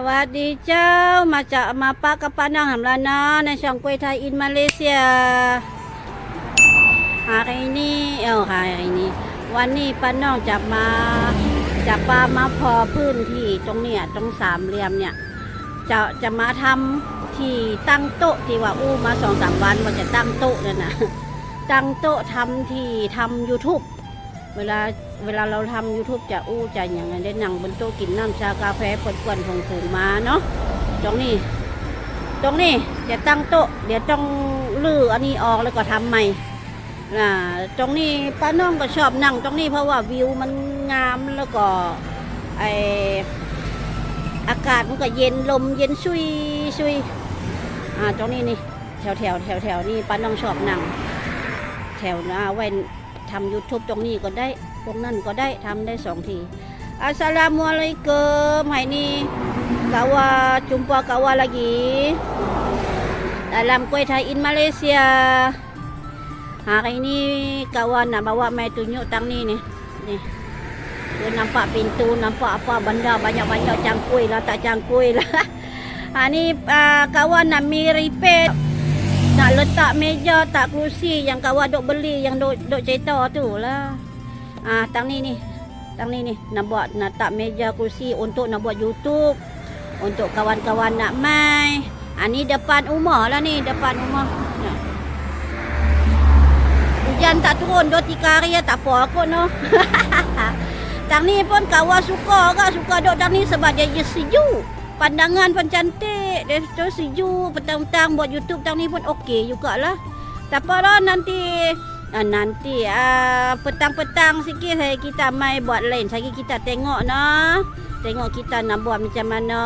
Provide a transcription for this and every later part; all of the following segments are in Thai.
สวัสดีเจ้ามาจากมาปากับป้านางหำลานะในช่องกวยไทยอินมาเลเซีย hari ini oh hari ini วันนี้ป้าน้องจะมาจะปามาพอพื้นที่ตรงเนี้ยตรงสามเหลี่ยมเนี่ย จะจะมาทำที่ตั้งโต๊ะที่ว่าอู้มาสองสามวันว่าจะตั้งโต๊ะนั่นนะตั้งโต๊ะทำที่ทำ YouTube เวลาเวลาเราทำ YouTube จะอู้จะอย่างนั้นได้นั่งบนโต๊ะกินน้ำชากาแฟปวนๆผงผงๆมาเนาะตรงนี้ ตรงนี้จะตั้งโต๊ะ เดี๋ยวต้องลื้ออันนี้ออกแล้วก็ทำใหม่อ่าตรงนี้ป้าน้องก็ชอบนั่งตรงนี้เพราะว่าวิวมันงามแล้วก็ไออากาศมันก็เย็นลมเย็นชุยชุยอ่าตรงนี้นี่แถวแถวแถวแถวนี่ป้าน้องชอบนั่งแถวหน้าไว้น ทำ YouTube ตรงนี้ก็ได้ ตรงนั้นก็ได้ทำได้สองที อัสสลามุอะลัยกุม hai ni kawa jumpa kawa lagi dalam Kuwait Hai in Malaysia hari ni kawan nak bawa mai tunjuk tang ni ni ni dia nampak pintu nampak apa benda banyak-banyak cangkui lah tak cangkui lah ha ni uh, kawan nak mi repair nak letak meja tak kerusi yang kawan duk beli yang duk, duk cerita tu lah. Ah tang ni ni. Tang ni ni. Nak buat nak tak meja kursi untuk nak buat YouTube untuk kawan-kawan nak mai ah ni depan rumah lah ni depan rumah. Hujan tak turun dua tiga hari ya, tak apa kot no. Tang ni pun kawan suka kan suka duduk tang ni sebab dia sejuk pandangan pun cantik dia tu sejuk petang-petang buat YouTube tang ni pun okey jugalah tak apa lah nanti Ah, nanti ah, petang-petang sikit saya kita mai buat lain. Saya kita tengok nah. Tengok kita nak buat macam mana.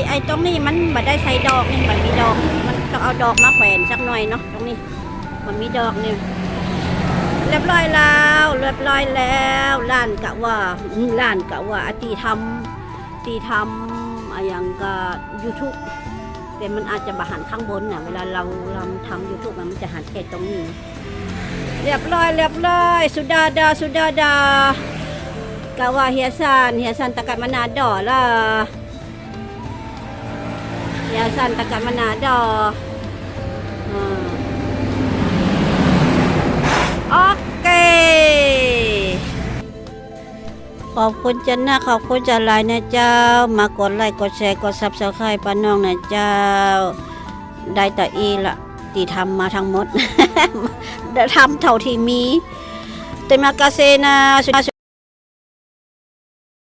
ไอไอตรงนี้มันบัได้ใส่ดอกนี่มันมีดอก มันต้องเอาดอกมาแขวนสักหน่อยเนาะตรงนี้มันมีดอกนี่เรียบร้อยแล้วเรียบร้อยแล้วล้านกะว่าล้านกะว่าอตีทำตีทำอะไรอย่างกับยูทูบแต่มันอาจจะบาหันข้างบนน่ะเวลาเราเราทำยูทูบมันจะหันแค่ตรงนี้ เรียบร้อยเรียบร้อยสุดาดาสุดาดากะว่าเฮียซันเฮียซันตะกัดมานาดอละ เฮียซันตะกัดมานาดอโอเคขอบคุณจันนะขอบคุณจันลายนะเจ้า มากดไลค์กดแชร์กดซับสไครต์ป้าน้องนะเจ้า ได้แต่อีละตีทำมาทั้งหมดทำเท่าที่มี Terima kasih na sudah